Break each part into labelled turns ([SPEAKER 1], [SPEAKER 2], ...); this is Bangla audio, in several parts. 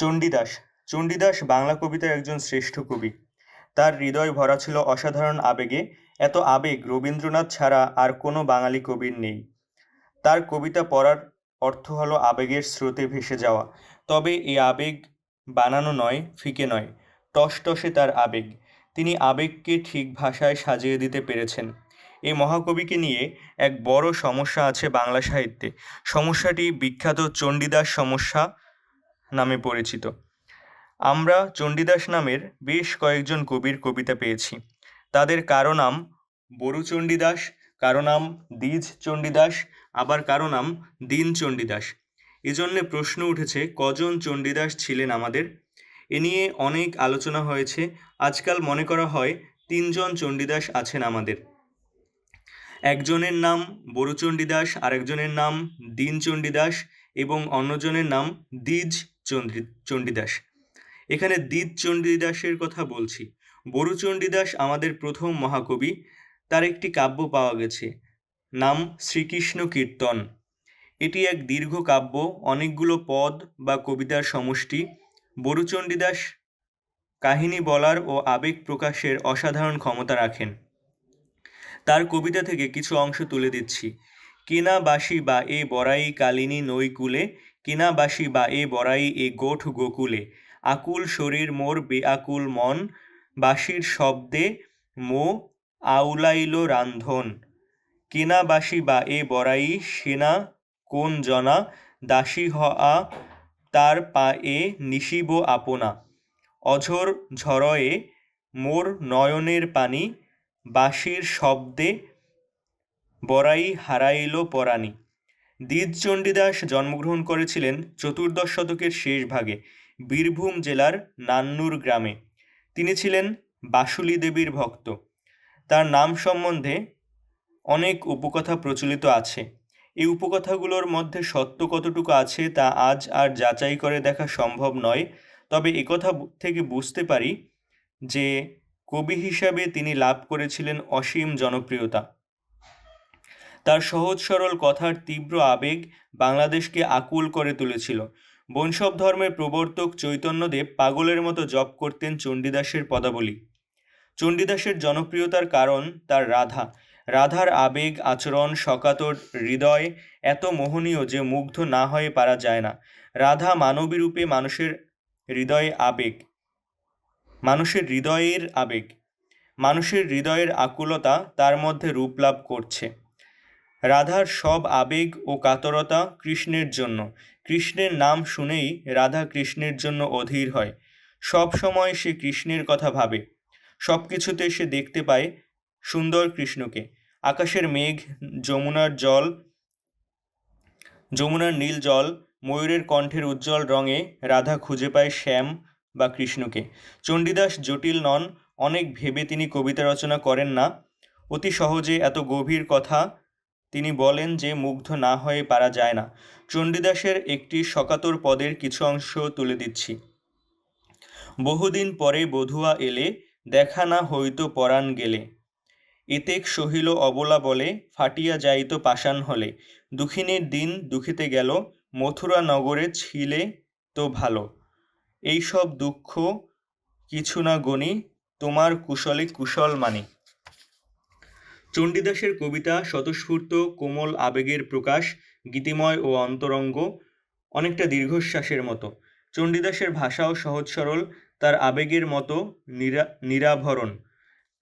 [SPEAKER 1] চণ্ডীদাস। চণ্ডীদাস বাংলা কবিতার একজন শ্রেষ্ঠ কবি। তার হৃদয় ভরা ছিল অসাধারণ আবেগে। এত আবেগ রবীন্দ্রনাথ ছাড়া আর কোনো বাঙালি কবির নেই। তার কবিতা পড়ার অর্থ হলো আবেগের স্রোতে ভেসে যাওয়া। তবে এই আবেগ বানানো নয়, ফিকে নয়। টসটসে তার আবেগ। তিনি আবেগকে ঠিক ভাষায় সাজিয়ে দিতে পেরেছেন। এই মহাকবিকে নিয়ে এক বড় সমস্যা আছে বাংলা সাহিত্যে। সমস্যাটি বিখ্যাত চণ্ডীদাস সমস্যা নামে পরিচিত। আমরা চণ্ডীদাস নামের বেশ কয়েকজন কবির কবিতা পেয়েছি। তাদের কারও নাম বড়ু চণ্ডীদাস, কারও নাম দ্বিজ চণ্ডীদাস, আবার কারও নাম দীন চণ্ডীদাস। এজন্যে প্রশ্ন উঠেছে, কজন চণ্ডীদাস ছিলেন আমাদের? এ নিয়ে অনেক আলোচনা হয়েছে। আজকাল মনে করা হয়, তিনজন চণ্ডীদাস আছেন আমাদের। একজনের নাম বড়ুচণ্ডীদাস আরেকজনের নাম দীন চণ্ডীদাস এবং অন্যজনের নাম দ্বিজ চণ্ডী চণ্ডীদাস। এখানে দ্বিজ চণ্ডীদাসের কথা বলছি। বড়ুচণ্ডীদাস আমাদের প্রথম মহাকবি। তার একটি কাব্য পাওয়া গেছে। নাম শ্রীকৃষ্ণ কীর্তন। এটি এক দীর্ঘ কাব্য, অনেকগুলো পদ বা কবিতার সমষ্টি। বড়ুচণ্ডীদাস কাহিনী বলার ও আবেগ প্রকাশের অসাধারণ ক্ষমতা রাখেন। তার কবিতা থেকে কিছু অংশ তুলে দিচ্ছি। কিনা বাসি বা এ বড়াই কালিনী নৈকুলে কিনা বাসি বা এ বড়াই এ গোঠ গোকুলে। আকুল শরীর মোর বেআকুল মন, বাসির শব্দে মো আউলাইল রান্ধন। কেনা বাসি বা এ বড়াই সেনা কোন জনা, দাসী হআ তার পা এ নিশিব আপনা। অঝোর ঝরয়ে মোর নয়নের পানি বাঁশির শব্দে বড়াই হারাইল পরাণী। দ্বিজ চণ্ডীদাস জন্মগ্রহণ করেছিলেন চতুর্দশ শতকের শেষ ভাগে, বীরভূম জেলার নান্নুর গ্রামে। তিনি ছিলেন বাসুলি দেবীর ভক্ত। তার নাম সম্বন্ধে অনেক উপকথা প্রচলিত আছে। এই উপকথাগুলোর মধ্যে সত্য কতটুকু আছে তা আজ আর যাচাই করে দেখা সম্ভব নয়। তবে একথা থেকে বুঝতে পারি যে কবি হিসাবে তিনি লাভ করেছিলেন অসীম জনপ্রিয়তা। তার সহজ সরল কথার তীব্র আবেগ বাংলাদেশকে আকুল করে তুলেছিল। বৈষ্ণব ধর্মের প্রবর্তক চৈতন্যদেব পাগলের মতো জপ করতেন চণ্ডীদাসের পদাবলী। চণ্ডীদাসের জনপ্রিয়তার কারণ তার রাধা। রাধার আবেগ, আচরণ, সকাতর হৃদয় এত মোহনীয় যে মুগ্ধ না হয়ে পারা যায় না। রাধা মানবী রূপে মানুষের হৃদয়ে আবেগ। মানুষের হৃদয়ের আবেগ। মানুষের হৃদয়ের আকুলতা তার মধ্যে রূপ লাভ করছে। রাধার সব আবেগ ও কাতরতা কৃষ্ণের জন্য। কৃষ্ণের নাম শুনেই রাধা কৃষ্ণের জন্য অধীর হয়। সব সময় সে কৃষ্ণের কথা ভাবে। সব কিছুতে সে দেখতে পায় সুন্দর কৃষ্ণকে। আকাশের মেঘ, যমুনার জল, যমুনার নীল জল, ময়ূরের কণ্ঠের উজ্জ্বল রঙে রাধা খুঁজে পায় শ্যাম বা কৃষ্ণকে। চণ্ডীদাস জটিল নন, অনেক ভেবে তিনি কবিতা রচনা করেন না। অতি সহজে এত গভীর কথা তিনি বলেন যে মুগ্ধ না হয়ে পারা যায় না। চণ্ডীদাসের একটি সকাতর পদের কিছু অংশ তুলে দিচ্ছি। বহুদিন পরে বধুয়া এলে, দেখা না হইতো পরাণ গেলে। এতেক সহিল অবলা বলে, ফাটিয়া যাইত পাষাণ হলে। দুঃখিনীর দিন দুঃখিতে গেল, মথুরা নগরে ছিলে তো ভালো। এইসব দুঃখ কিছু না গণি, তোমার কুশলে কুশল মানি। চণ্ডীদাসের কবিতা স্বতঃস্ফূর্ত, কোমল আবেগের প্রকাশ, গীতিময় ও অন্তরঙ্গ, অনেকটা দীর্ঘশ্বাসের মতো। চণ্ডীদাসের ভাষাও সহজ সরল, তার আবেগের মতো নিরা, নিরাভরণ।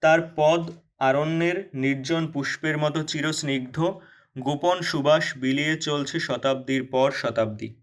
[SPEAKER 1] তার পদ আরণ্যের নির্জন পুষ্পের মতো চিরস্নিগ্ধ, গোপন সুবাস বিলিয়ে চলছে শতাব্দীর পর শতাব্দী।